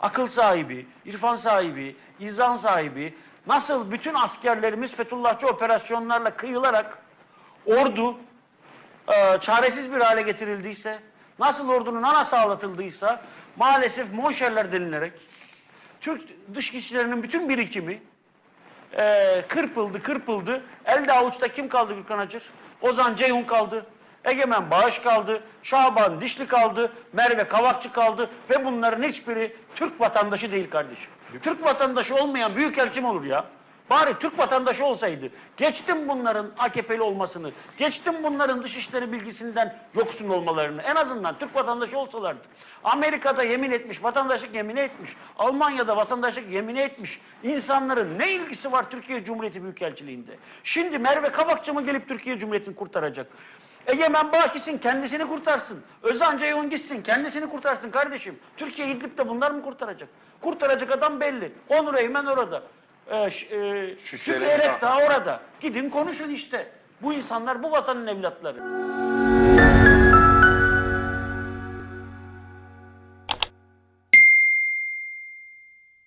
akıl sahibi, irfan sahibi, izan sahibi, nasıl bütün askerlerimiz Fethullahçı operasyonlarla kıyılarak ordu e, çaresiz bir hale getirildiyse, nasıl ordunun anası ağlatıldıysa maalesef monşerler denilerek Türk dış güçlerinin bütün birikimi e, kırpıldı, kırpıldı. Elde avuçta kim kaldı Gürkan Acır? Ozan Ceyhun kaldı. Egemen Bağış kaldı. Şaban Dişli kaldı. Merve Kavakçı kaldı. Ve bunların hiçbiri Türk vatandaşı değil kardeşim. Türk vatandaşı olmayan büyükelçim olur ya. Bari Türk vatandaşı olsaydı. Geçtim bunların AKP'li olmasını. Geçtim bunların dışişleri bilgisinden yoksun olmalarını. En azından Türk vatandaşı olsalardı. Amerika'da yemin etmiş, vatandaşlık yemini etmiş. Almanya'da vatandaşlık yemini etmiş. İnsanların ne ilgisi var Türkiye Cumhuriyeti Büyükelçiliğinde? Şimdi Merve Kabakçı mı gelip Türkiye Cumhuriyeti'ni kurtaracak? Egemen Bağışçısın kendisini kurtarsın. Özan Ceyhun gitsin kendisini kurtarsın kardeşim. Türkiye İdlib'de bunlar mı kurtaracak? Kurtaracak adam belli. Onur Eymen orada. Ee, ş- e, Şükrü Erek daha orada. Gidin konuşun işte. Bu insanlar bu vatanın evlatları.